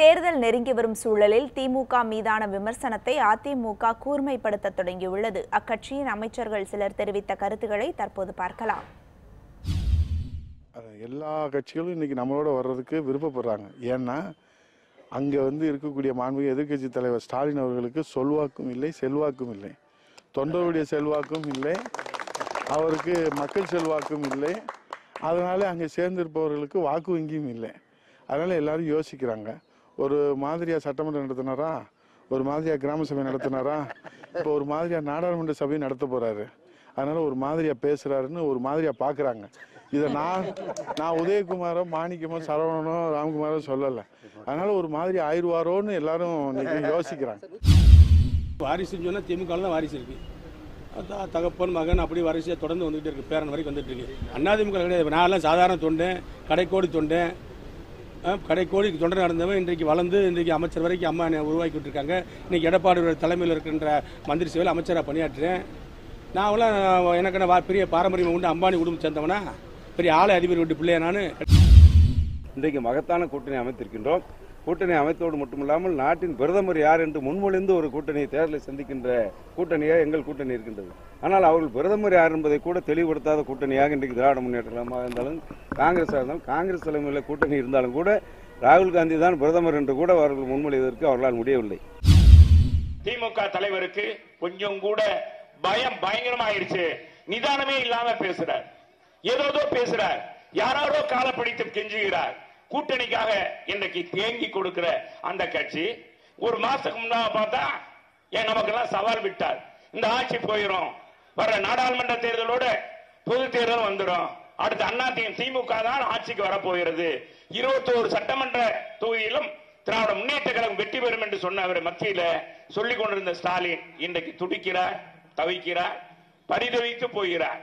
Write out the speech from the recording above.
தேர்தல் நெருங்கி வரும் சூழலில் திமுக மீதான விமர்சனத்தை அதிமுக கூர்மைப்படுத்த தொடங்கியுள்ளது. அக்கட்சியின் அமைச்சர்கள் சிலர் தெரிவித்த கருத்துக்களை தற்போது பார்க்கலாம். அது எல்லா கட்சிகளும் இன்னைக்கு நம்மளோட வர்றதுக்கு விருப்பப்படுறாங்க. ஏன்னா அங்கே வந்து இருக்கக்கூடிய மாண்பு எதிர்க்கட்சி தலைவர் ஸ்டாலின் அவர்களுக்கு சொல்வாக்கும் இல்லை செல்வாக்கும் இல்லை. தொண்டருடைய செல்வாக்கும் இல்லை அவருக்கு மக்கள் செல்வாக்கும் இல்லை. அதனால அங்கே சேர்ந்திருப்பவர்களுக்கு வாக்கு வங்கியும் இல்லை. அதனால எல்லாரும் யோசிக்கிறாங்க. ஒரு மாதிரியா சட்டமன்றம் நடத்தினாரா? ஒரு மாதிரியா கிராம சபை நடத்தினாரா? இப்போ ஒரு மாதிரியா நாடாளுமன்ற சபை நடத்த போறாரு. அதனால ஒரு மாதிரியா பேசுறாருன்னு ஒரு மாதிரியா பாக்குறாங்க. இதை நான் நான் உதயகுமாரோ மாணிக்கமோ சரவணனோ ராம்குமாரோ சொல்லலை. அதனால ஒரு மாதிரி ஆயிடுவாரோன்னு எல்லாரும் யோசிக்கிறாங்க. வாரிசுன்னு சொன்னால் திமுக தான் வாரிசு இருக்கு. அதான் தகப்பன் மகன் அப்படி வரிசையாக தொடர்ந்து வந்துகிட்டே இருக்கு. பேரன் வரைக்கும் வந்துட்டு இருக்கு. அண்ணாதிமுக கிடையாது. நான்லாம் சாதாரண தொண்டேன். கடைக்கோடி தொண்டேன். கடைக்கோடி தொண்டர் நடந்தவன் இன்றைக்கு வளர்ந்து இன்றைக்கு அமைச்சர் வரைக்கும் அம்மா என்னை உருவாக்கி விட்டுருக்காங்க இன்னைக்கு எடப்பாடி தலைமையில் இருக்கின்ற மந்திரி சேவையில் அமைச்சராக பணியாற்றுறேன் நான்லாம் எனக்கு என்ன பெரிய பாரம்பரியம் உண்டு. அம்பானி குடும்பம் சேர்ந்தவனா? பெரிய ஆலை அதிபர் வீட்டு பிள்ளையா நான்? இன்றைக்கு மகத்தான கூட்டணி அமைத்திருக்கின்றோம். கூட்டணி அமைத்தோடு மட்டுமில்லாமல் நாட்டின் பிரதமர் யார் என்று முன்மொழிந்து ஒரு கூட்டணியை தேர்தலை சந்திக்கின்ற கூட்டணியாக எங்கள் கூட்டணி இருக்கின்றது. ஆனால் அவர்கள் பிரதமர் யார் என்பதை கூட தெளிவுபடுத்தாத கூட்டணியாக இன்றைக்கு திராவிட முன்னேற்ற இருந்தாலும் காங்கிரஸ் இருந்தாலும் காங்கிரஸ் தலைமையில் கூட்டணி இருந்தாலும் கூட ராகுல் காந்தி தான் பிரதமர் என்று கூட அவர்கள் முன்மொழிவதற்கு அவர்களால் முடியவில்லை. திமுக தலைவருக்கு கொஞ்சம் கூட பயம் பயங்கரமாயிருச்சு. நிதானமே இல்லாம பேசுறார். ஏதோதோ பேசுறார். யாராரோ காலை கெஞ்சுகிறார். கூட்டணிக்காக இன்றைக்கு தேங்கி கொடுக்கிற அந்த கட்சி ஒரு மாசத்துக்கு முன்னாக பார்த்தா ஏன் நமக்கெல்லாம் சவால் விட்டார். இந்த ஆட்சி போயிடும் வர நாடாளுமன்ற தேர்தலோட பொது தேர்தல் வந்துடும் அடுத்து அண்ணா திமுக தான் ஆட்சிக்கு வரப்போகிறது. இருபத்தோரு சட்டமன்ற தொகுதியிலும் திராவிட முன்னேற்ற கழகம் வெற்றி பெறும் என்று சொன்ன அவர் மத்தியில சொல்லிக் கொண்டிருந்த ஸ்டாலின் இன்றைக்கு துடிக்கிறார் தவிக்கிறார் பரிதவித்து போகிறார்.